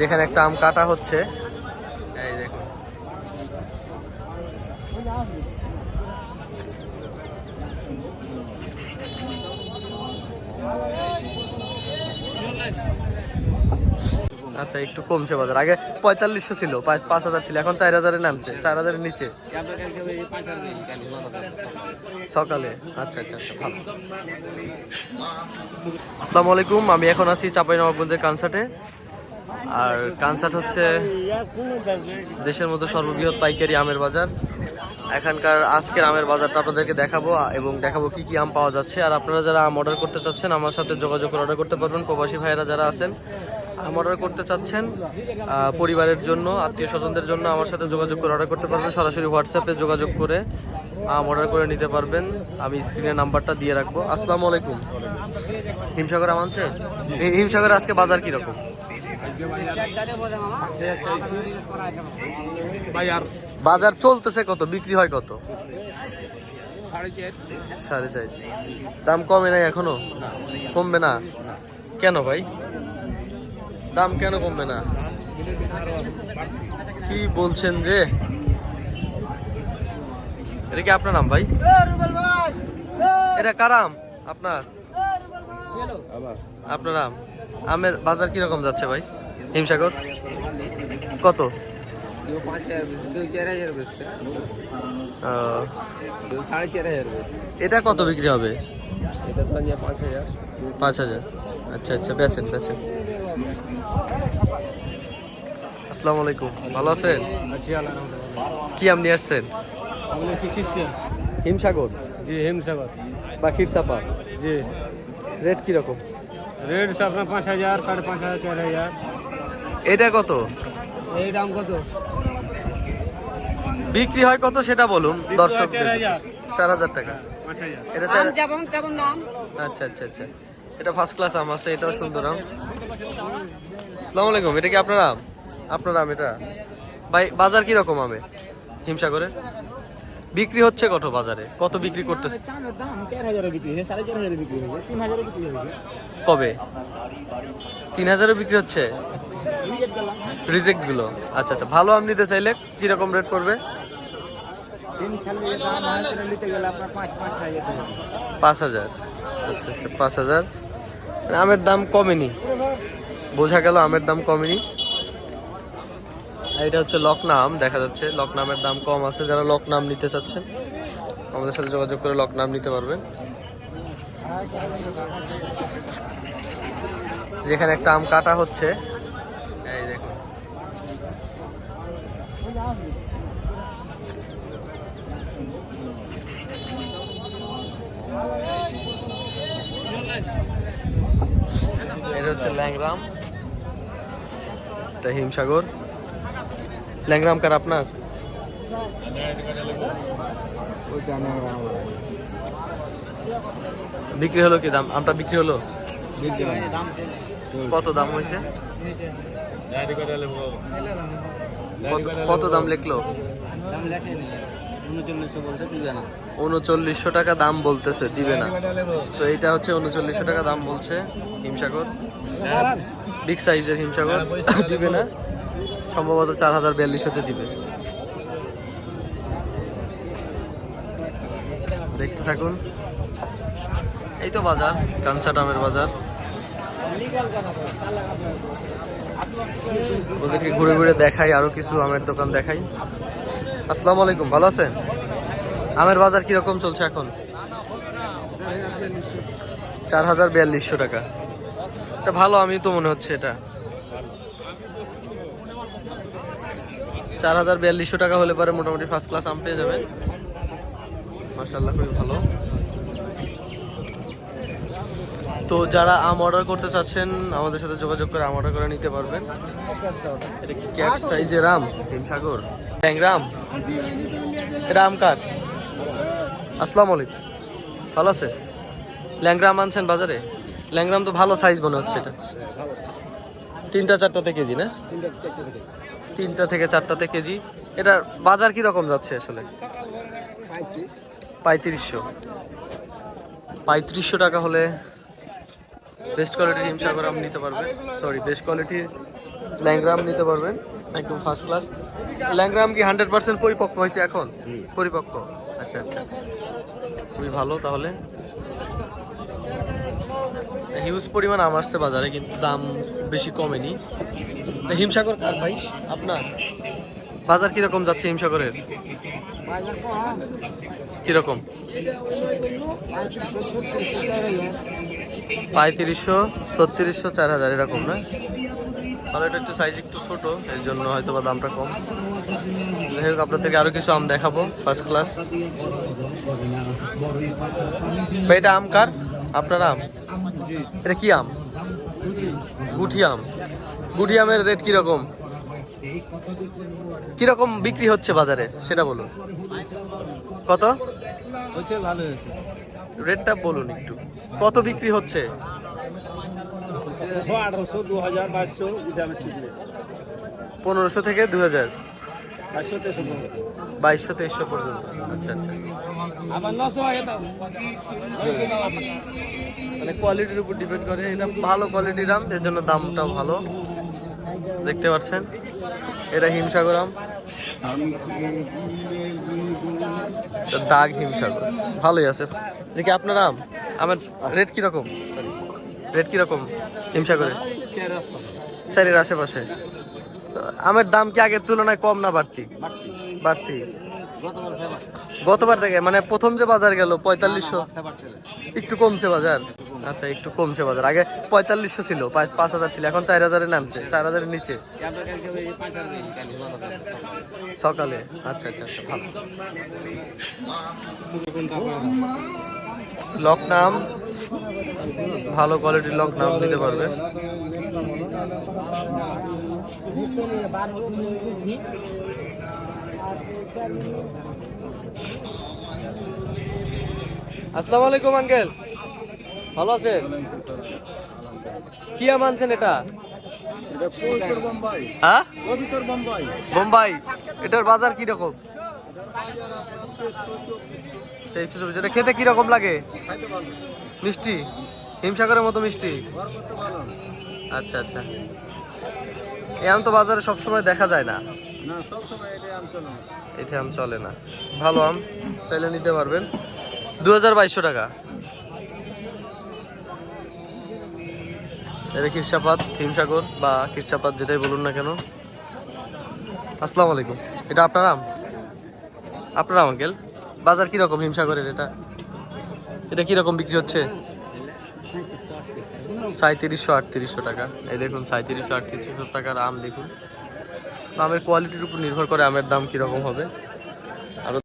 যেখানে একটা আম কাটা হচ্ছে। এই দেখুন আচ্ছা একটু কমছে বাজার। আগে পঁয়তাল্লিশশো ছিল, পাঁচ হাজার ছিল, এখন চার হাজারে নামছে, চার হাজারের নিচে। সকালে। আচ্ছা আচ্ছা আচ্ছা ভালো। আসসালামু আলাইকুম, আমি এখন আছি চাঁপাইনবাবগঞ্জের কানসার্টে আর কানসার্ট হচ্ছে দেশের মধ্যে সর্ববৃহৎ পাইকারি আমের বাজার। এখানকার আজকের আমের বাজারটা আপনাদেরকে দেখাবো এবং দেখাবো কি কি আম পাওয়া যাচ্ছে। আর আপনারা যারা আম অর্ডার করতে চাচ্ছেন আমার সাথে যোগাযোগ করে অর্ডার করতে পারবেন। প্রবাসী ভাইয়েরা যারা আছেন আম অর্ডার করতে চাচ্ছেন পরিবারের জন্য আত্মীয় স্বজনদের জন্য আমার সাথে যোগাযোগ করে অর্ডার করতে পারবেন। সরাসরি হোয়াটসঅ্যাপে যোগাযোগ করে আম অর্ডার করে নিতে পারবেন। আমি স্ক্রিনে নাম্বারটা দিয়ে রাখব। আসসালামু আলাইকুম। হিমসাগর আম আনছে এই হিমসাগর আজকে বাজার কীরকম? বাজার চলতেছে কত? বিক্রি হয় কত? সাড়ে চার। দাম কমে নাই এখনও? কমবে না? কেন ভাই? দাম কেন কমবে না? কি বলছেন যে? এটা কি আপনার নাম ভাই? এটা কারাম আপনার? আপনার আম? আমের বাজার কীরকম যাচ্ছে ভাই? হিমসাগর? কত? এটা কত বিক্রি হবে? এটা তো পাঁচ হাজার। পাঁচ হাজার। আচ্ছা আচ্ছা বেছেন বেছেন আসসালামু আলাইকুম। ভালো আছেন? আছি কি আসছেন? আপনি চিকিৎসা হিমসাগর? জি হিমসাগর। বা ক্ষীরচাপা? জি। রেট কীরকম? রেট আপনার পাঁচ হাজার সাড়ে পাঁচ হাজার চার হাজার। এটা কত? এই দাম কত? বিক্রি হয় কত সেটা বলুন দর্শক চার হাজার। টাকা। এটা চার যেমন তেমন দাম? আচ্ছা আচ্ছা আচ্ছা। এটা ফার্স্ট ক্লাস আম আছে এটাও সুন্দর আম। আসসালামু আলাইকুম এটা কি আপনার আম? আপনার আম এটা? ভাই বাজার কি রকম আমে? হিমসাগরে? বিক্রি হচ্ছে কত বাজারে? কত বিক্রি করতেছে? কবে? তিন হাজারে বিক্রি হচ্ছে? রিজেক্টগুলো আচ্ছা আচ্ছা। ভালো আম নিতে চাইলে কীরকম রেট পড়বে? পাঁচ হাজার। আচ্ছা আচ্ছা পাঁচ হাজার। মানে আমের দাম কমেনি। বোঝা গেল আমের দাম কমেনি। এটা হচ্ছে লকনাম দেখা যাচ্ছে। লকনামের দাম কম আছে। যারা লকনাম নিতে চাচ্ছেন, আমাদের সাথে যোগাযোগ করে লকনাম নিতে পারবেন। যেখানে একটা আম কাটা হচ্ছে এই দেখুন এটা হচ্ছে ল্যাংরাম। এটা হিমসাগর। ল্যাংরাম কার আপনার? বিক্রি হলো কি দাম? আমটা বিক্রি হলো? কত দাম হয়েছে? কত কত দাম লিখলো? উনচল্লিশশো টাকা দাম বলতেছে দিবে না। তো এইটা হচ্ছে উনচল্লিশশো টাকা দাম বলছে হিমসাগর। বিগ সাইজের হিমসাগর। দিবে না। সম্ভবত চার হাজার বিয়াল্লিশশোতে দিবে। দেখতে থাকুন। এই তো বাজার কাঞ্চা ডামের বাজার। ওদেরকে ঘুরে ঘুরে দেখাই, আরও কিছু আমের দোকান দেখাই। আসসালামু আলাইকুম, ভালো আছেন? আমের বাজার কীরকম চলছে এখন? চার হাজার বিয়াল্লিশশো টাকা। এটা ভালো আমি তো মনে হচ্ছে এটা। চার হাজার বিয়াল্লিশশো টাকা হলে পরে মোটামুটি ফার্স্ট ক্লাস আম পেয়ে যাবেন। মাসাল্লাহ খুবই ভালো। তো যারা আম অর্ডার করতে চাচ্ছেন আমাদের সাথে যোগাযোগ করে আম অর্ডার করে নিতে পারবেন। এটা কি ক্যাট সাইজের আম? হিমসাগর ট্যাংরাম এটা আম কার? আসসালামু আলাইকুম। ভালো আছে? ল্যাংরাম আনছেন বাজারে? ল্যাংরাম তো ভালো সাইজ মনে হচ্ছে এটা। তিনটা চারটাতে কেজি না? তিনটা থেকে চারটাতে কেজি। এটার বাজার কি রকম যাচ্ছে আসলে? পঁয়ত্রিশশো। পঁয়ত্রিশশো টাকা হলে বেস্ট কোয়ালিটির হিমসাগর আম নিতে পারবেন সরি বেস্ট কোয়ালিটির ল্যাংরাম নিতে পারবেন, একদম ফার্স্ট ক্লাস ল্যাংরাম কি হান্ড্রেড পার্সেন্ট পরিপক্ক হয়েছে এখন? পরিপক্ক। আচ্ছা আচ্ছা। খুবই ভালো তাহলে। হিউজ পরিমাণ আম আসছে বাজারে, কিন্তু দাম বেশি কমেনি। হিমসাগর কার ভাই? আপনার? বাজার কীরকম যাচ্ছে হিমসাগরের? কীরকম? পঁয়ত্রিশশো ছত্রিশশো চার হাজার এরকম না? তাহলে এটা একটু সাইজ একটু ছোট এর জন্য হয়তো বা দামটা কম। যাই হোক আপনাদেরকে আরও কিছু আম দেখাবো ফার্স্ট ক্লাস এটা আম কার? আপনার আম? এটা কি আম? গুঠি আম। গুঠি আমের রেট কীরকম? কীরকম বিক্রি হচ্ছে বাজারে? সেটা বলুন। কত? রেটটা বলুন একটু। কত বিক্রি হচ্ছে? পনেরোশো থেকে দু হাজার বাইশশো তেইশশো পর্যন্ত। আচ্ছা আচ্ছা। মানে কোয়ালিটির উপর ডিপেন্ড করে এটা ভালো কোয়ালিটির আম এর জন্য দামটাও ভালো। দেখতে পাচ্ছেন? এটা হিমসাগর আম। দাগ হিমসাগর। ভালোই আছে। দেখি আপনার আম? আমার রেট কীরকম? রেট কীরকম হিমসাগরের? চারের আশেপাশে। আমের দাম কি আগের তুলনায় কম না বাড়তি? বাড়তি। গতবার থেকে মানে প্রথম যে বাজার গেল পঁয়তাল্লিশশো, একটু কমছে বাজার। আচ্ছা একটু কমছে বাজার। আগে পঁয়তাল্লিশশো ছিল, পাঁচ হাজার ছিল, এখন চার হাজারে নামছে, চার হাজারের নিচে। সকালে? আচ্ছা আচ্ছা আচ্ছা ভালো। লক নাম, ভালো কোয়ালিটির লক নাম নিতে পারবে। আসসালামু আলাইকুম, আঙ্কেল। ভালো আছেন? কি আম আনছেন এটা? হ্যাঁ? বোম্বাই। এটার বাজার কি রকম তেইশশো চব্বিশ। এটা খেতে কি রকম লাগে? মিষ্টি? হিমসাগরের মতো মিষ্টি? আচ্ছা আচ্ছা। এই আম তো বাজারে সবসময় দেখা যায় না। না সব সময় এটা আম চলে না। এটা আম চলে না। ভালো আম চাইলে নিতে পারবেন। দু হাজার বাইশশো টাকা। এটা খিরসাপাত হিমসাগর বা খিরসাপাত যেটাই বলুন না কেন? আসসালামু আলাইকুম। এটা আপনার আম? আপনার আম, আঙ্কেল? বাজার কীরকম হিমসাগরের এটা? এটা কীরকম বিক্রি হচ্ছে? সাঁত্রিশশো আটত্রিশশো টাকা। এই দেখুন সাঁত্রিশশো আটত্রিশশো টাকার আম, দেখুন। আমের কোয়ালিটির উপর নির্ভর করে আমের দাম কীরকম হবে।